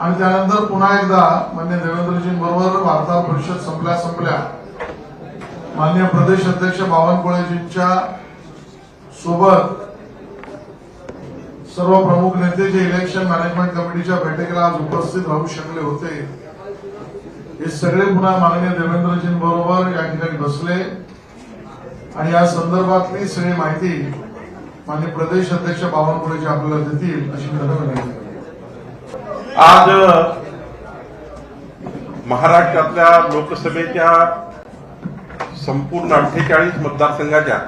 आणि त्यानंतर पुन्हा एकदा मान्य देवेंद्रजींबरोबर वार्ताहर परिषद संपल्या संपल्या मान्य प्रदेश अध्यक्ष बावनकुळेजींच्या सोबत सर्व प्रमुख नेते जे इलेक्शन मॅनेजमेंट कमिटीच्या बैठकीला आज उपस्थित राहू शकले होते हे सगळे पुन्हा माननीय देवेंद्रजींबरोबर या ठिकाणी बसले. आणि या संदर्भातली सगळी माहिती माननीय प्रदेश अध्यक्ष बावनकुळेजी आपल्याला देतील अशी गरज नाही विनंती आज महाराष्ट्रातल्या लोकसभेच्या संपूर्ण अठ्ठेचाळीस मतदारसंघाच्या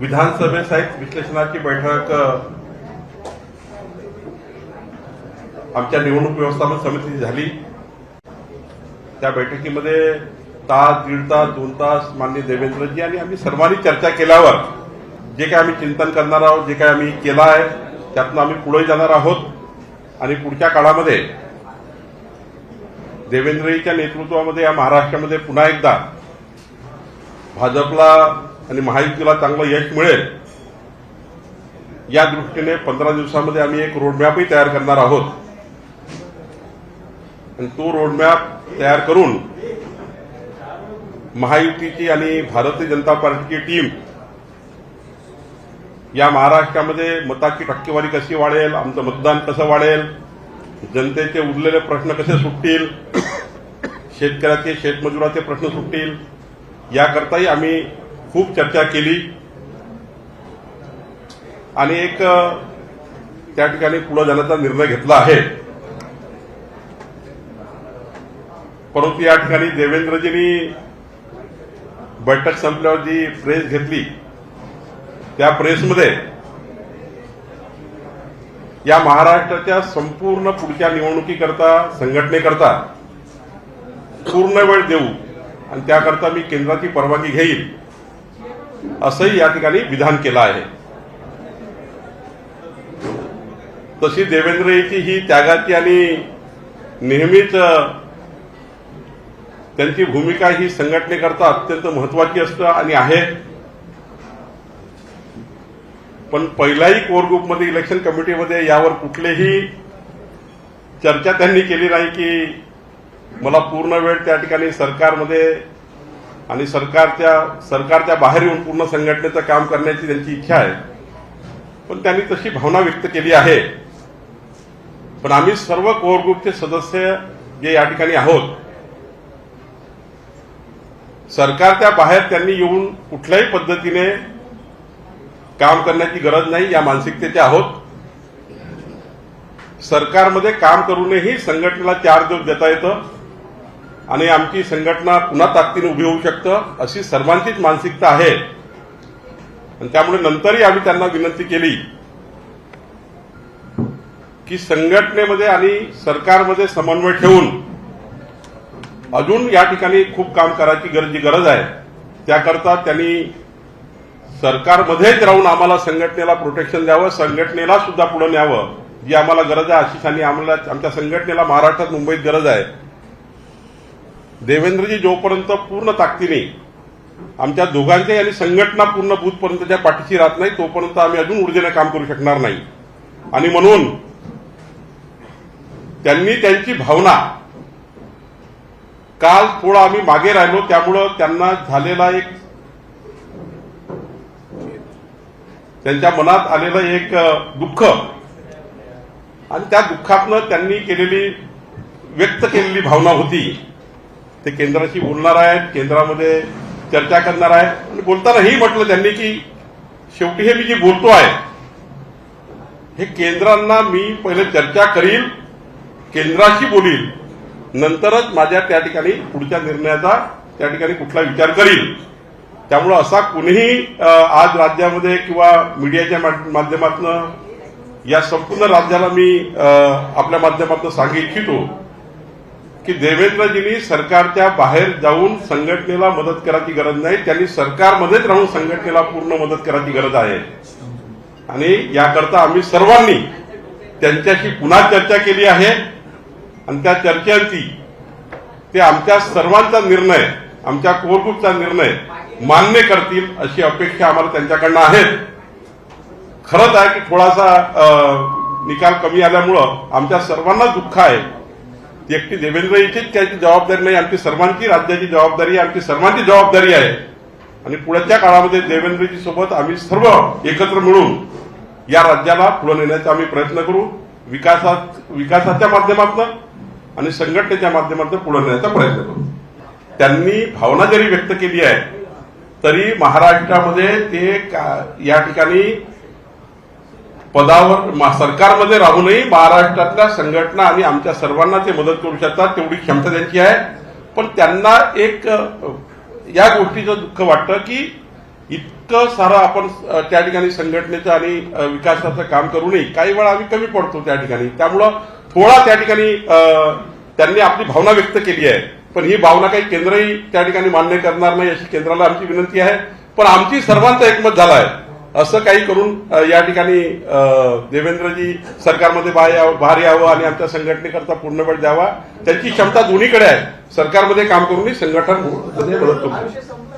विधानसभेसहित विश्लेषणाची बैठक आमच्या निवडणूक व्यवस्थापन समितीची झाली. त्या बैठकीमध्ये तास दीड तास दोन तास मान्य देवेंद्रजी आणि आम्ही सर्वांनी चर्चा केल्यावर जे काय आम्ही चिंतन करणार आहोत जे काय आम्ही केलं आहे त्यातनं आम्ही पुढे जाणार आहोत. आणि पुढच्या काळामध्ये देवेंद्रजीच्या नेतृत्वामध्ये या महाराष्ट्रामध्ये पुन्हा एकदा भाजपला आणि महायुतीला चांगलं यश मिळेल. या दृष्टीने पंधरा दिवसामध्ये आम्ही एक रोडमॅपही तयार करणार आहोत. आणि तो रोडमॅप तयार करून महायुतीची आणि भारतीय जनता पार्टीची टीम या महाराष्ट्रामध्ये मताची टक्केवारी कशी वाढेल? आमचं मतदान कसं वाढेल? जनतेचे उरलेले प्रश्न कसे सुटतील? शेतकऱ्याचे शेतमजुराचे प्रश्न सुटतील? याकरताही आम्ही खूप चर्चा केली. आणि एक त्या ठिकाणी पुढे जाण्याचा निर्णय घेतला आहे. परंतु या ठिकाणी देवेंद्रजींनी बैठक संपल्यावर जी प्रेस घेतली त्या प्रेसमध्ये या महाराष्ट्राच्या संपूर्ण पुढच्या निवडणुकीकरता संघटनेकरता पूर्ण वेळ देऊ आणि त्याकरता मी केंद्राची परवानगी घेईल असंही या ठिकाणी विधान केलं आहे. तशी देवेंद्रजीची ही त्यागाची आणि नेहमीच त्यांची भूमिका ही संघटनेकरता अत्यंत महत्वाची असतं आणि आहे. पण पहिलाही कोर ग्रुपमध्ये इलेक्शन कमिटीमध्ये यावर कुठलेही चर्चा त्यांनी केली नाही की मला पूर्ण वेळ त्या ठिकाणी सरकारमध्ये आणि सरकारच्या सरकारच्या बाहेर येऊन पूर्ण संघटनेचं काम करण्याची त्यांची इच्छा आहे. पण त्यांनी तशी भावना व्यक्त केली आहे. पण आम्ही सर्व कोर ग्रुपचे सदस्य जे या ठिकाणी आहोत सरकारच्या बाहेर त्यांनी येऊन कुठल्याही पद्धतीने काम करण्याची गरज नाही या मानसिकतेचे आहोत. सरकारमध्ये काम करूनही संघटनेला चार दिवस देता येतं आणि आमची संघटना पुन्हा ताकदीने उभी होऊ शकतं अशी सर्वांचीच मानसिकता आहे. आणि त्यामुळे नंतरही आम्ही त्यांना विनंती केली की संघटनेमध्ये आणि सरकारमध्ये समन्वय ठेवून अजून या ठिकाणी खूप काम करायची गरज गरज आहे त्याकरता त्यांनी सरकारमध्येच राहून आम्हाला संघटनेला प्रोटेक्शन द्यावं संघटनेला सुद्धा पुढे न्यावं जी आम्हाला गरज आहे. अशी आम्हाला आमच्या संघटनेला महाराष्ट्रात मुंबईत गरज आहे. देवेंद्रजी जोपर्यंत पूर्ण ताकदीने आमच्या दोघांच्या आणि संघटना पूर्ण बूथपर्यंतच्या पाठीशी राहत नाही तोपर्यंत आम्ही अजून ऊर्जेने काम करू शकणार नाही. आणि म्हणून त्यांनी त्यांची भावना काल थोडा आम्ही मागे राहिलो त्यामुळं त्यांना झालेला एक त्यांच्या मनात आलेलं एक दुःख. आणि त्या दुःखातनं त्यांनी केलेली व्यक्त केलेली भावना होती. ते केंद्राशी बोलणार आहेत केंद्रामध्ये चर्चा करणार आहेत. आणि बोलताना हेही म्हटलं त्यांनी की शेवटी हे मी जे बोलतो आहे हे केंद्रांना मी पहिले चर्चा करील केंद्राशी बोलील. नंतरच माझ्या त्या ठिकाणी पुढच्या निर्णयाचा त्या ठिकाणी कुठला विचार करील. त्यामुळं असा कुणीही आज राज्यामध्ये किंवा मीडियाच्या माध्यमातून या संपूर्ण राज्याला मी आपल्या माध्यमातून सांगू इच्छितो की देवेंद्रजींनी सरकारच्या बाहेर जाऊन संघटनेला मदत करायची गरज नाही. त्यांनी सरकारमध्येच राहून संघटनेला पूर्ण मदत करायची गरज आहे. आणि याकरता आम्ही सर्वांनी त्यांच्याशी पुन्हा चर्चा केली आहे. आणि त्या चर्चेची ते आमच्या सर्वांचा निर्णय आमच्या कोर ग्रुपचा निर्णय मान्य करतील अशी अपेक्षा आम्हाला त्यांच्याकडनं आहेत. खरंच आहे की थोडासा निकाल कमी आल्यामुळं आमच्या सर्वांना दुःख आहे. ती एकटी देवेंद्र यांचीच त्याची जबाबदारी नाही आमची सर्वांची राज्याची जबाबदारी आमची सर्वांची जबाबदारी आहे. आणि पुढच्या काळामध्ये देवेंद्रजी सोबत आम्ही सर्व एकत्र मिळून या राज्याला पुढे नेण्याचा आम्ही प्रयत्न करू. विकासात विकासाच्या माध्यमातून आणि संघटनेच्या माध्यमातून पुढे नेण्याचा प्रयत्न करू. त्यांनी भावना जरी व्यक्त केली आहे तरी महाराष्ट्रामध्ये ते या ठिकाणी पदावर सरकारमध्ये राहूनही महाराष्ट्रातल्या संघटना आणि आमच्या सर्वांना ते मदत करू शकतात तेवढी क्षमता त्यांची आहे. पण त्यांना एक या गोष्टीचं दुःख वाटतं की इतकं सारं आपण त्या ठिकाणी संघटनेचं आणि विकासाचं काम करूनही काही वेळा आम्ही कमी पडतो त्या ठिकाणी. त्यामुळं थोडा त्या ठिकाणी त्यांनी आपली भावना व्यक्त केली आहे. पण ही भावना काही केंद्रही त्या ठिकाणी मान्य करणार नाही अशी केंद्राला आमची विनंती आहे. पण आमची सर्वांचं एकमत झालं आहे. असं काही करून या ठिकाणी देवेंद्रजी सरकारमध्ये बाहेर यावं बाहेर यावं आणि आमच्या संघटनेकरता पूर्ण वेळ द्यावा. त्यांची क्षमता दोन्हीकडे आहे. सरकारमध्ये काम करूनही संघटन